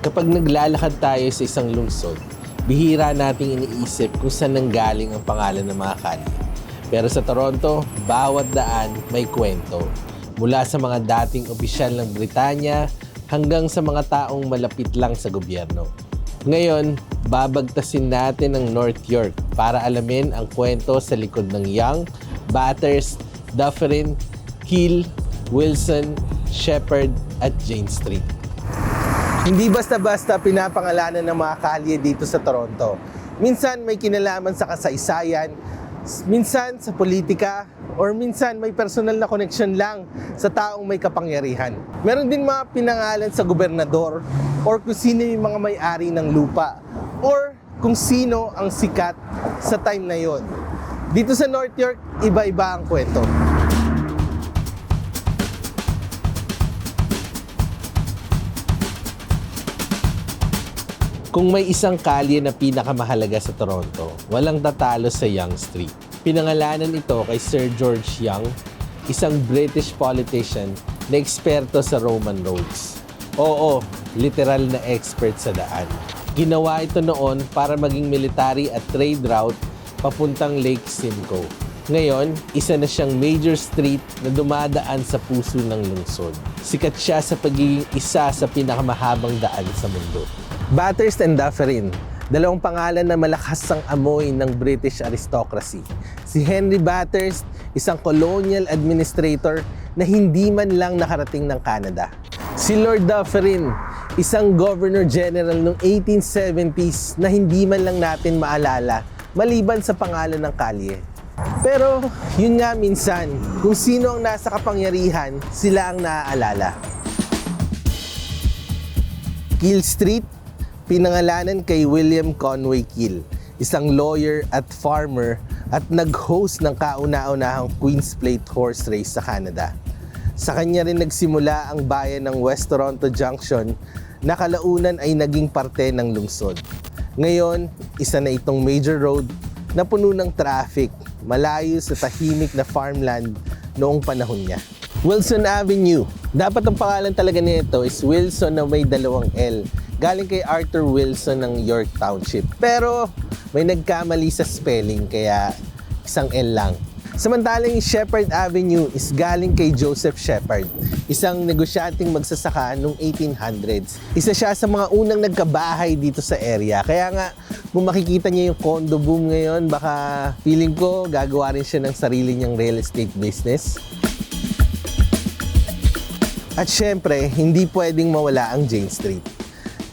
Kapag naglalakad tayo sa isang lungsod, bihira nating iniisip kung saan nanggaling ang pangalan ng mga kalye. Pero sa Toronto, bawat daan may kwento. Mula sa mga dating opisyal ng Britanya hanggang sa mga taong malapit lang sa gobyerno. Ngayon, babagtasin natin ang North York para alamin ang kwento sa likod ng Young, Bathurst, Dufferin, Hill, Wilson, Shepherd at Jane Street. Hindi basta-basta pinapangalanan ng mga kalye dito sa Toronto. Minsan may kinalaman sa kasaysayan, minsan sa politika, or minsan may personal na connection lang sa taong may kapangyarihan. Meron din mga pinangalan sa gobernador or kung sino yung mga may-ari ng lupa or kung sino ang sikat sa time na yon. Dito sa North York, iba-iba ang kwento. Kung may isang kalye na pinakamahalaga sa Toronto, walang tatalo sa Young Street. Pinangalanan ito kay Sir George Young, isang British politician na eksperto sa Roman roads. Oo, literal na expert sa daan. Ginawa ito noon para maging military at trade route papuntang Lake Simcoe. Ngayon, isa na siyang major street na dumadaan sa puso ng lungsod. Sikat siya sa pagiging isa sa pinakamahabang daan sa mundo. Bathurst and Dufferin, dalawang pangalan na malakas ang amoy ng British aristocracy. Si Henry Bathurst, isang colonial administrator na hindi man lang nakarating ng Canada. Si Lord Dufferin, isang governor general noong 1870s na hindi man lang natin maalala maliban sa pangalan ng kalye. Pero yun nga minsan, kung sino ang nasa kapangyarihan, sila ang naaalala. Kill Street, pinangalanan kay William Conway Kill, isang lawyer at farmer at nag-host ng kauna-unahang Queen's Plate horse race sa Canada. Sa kanya rin nagsimula ang bayan ng West Toronto Junction na kalaunan ay naging parte ng lungsod. Ngayon, isa na itong major road na puno ng traffic, malayo sa tahimik na farmland noong panahon niya. Wilson Avenue. Dapat ang pangalan talaga nito is Wilson na may dalawang L. Galing kay Arthur Wilson ng York Township. Pero may nagkamali sa spelling kaya isang L lang. Samantalang Shepherd Avenue is galing kay Joseph Shepherd, isang negosyanteng magsasaka noong 1800s. Isa siya sa mga unang nagkabahay dito sa area. Kaya nga, kung makikita niya yung condo boom ngayon, baka feeling ko gagawa rin siya ng sarili niyang real estate business. At syempre, hindi pwedeng mawala ang Jane Street.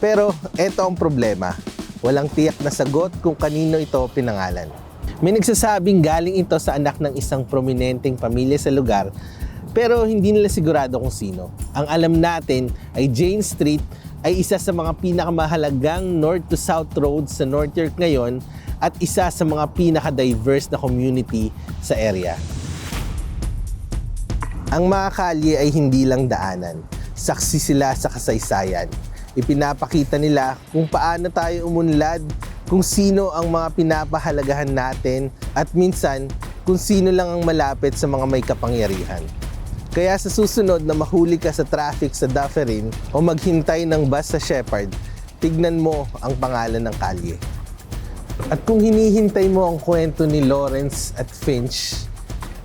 Pero eto ang problema. Walang tiyak na sagot kung kanino ito pinangalan. May nagsasabing galing ito sa anak ng isang prominenteng pamilya sa lugar pero hindi nila sigurado kung sino. Ang alam natin ay Jane Street ay isa sa mga pinakamahalagang north to south roads sa North York ngayon at isa sa mga pinaka-diverse na community sa area. Ang mga kalye ay hindi lang daanan. Saksi sila sa kasaysayan. Ipinapakita nila kung paano tayo umunlad, kung sino ang mga pinapahalagahan natin, at minsan kung sino lang ang malapit sa mga may kapangyarihan. Kaya sa susunod na mahuli ka sa traffic sa Dufferin o maghintay ng bus sa Shepherd, tignan mo ang pangalan ng kalye. At kung hinihintay mo ang kwento ni Lawrence at Finch,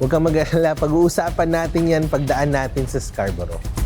huwag kang mag-alala, pag-uusapan natin yan pagdaan natin sa Scarborough.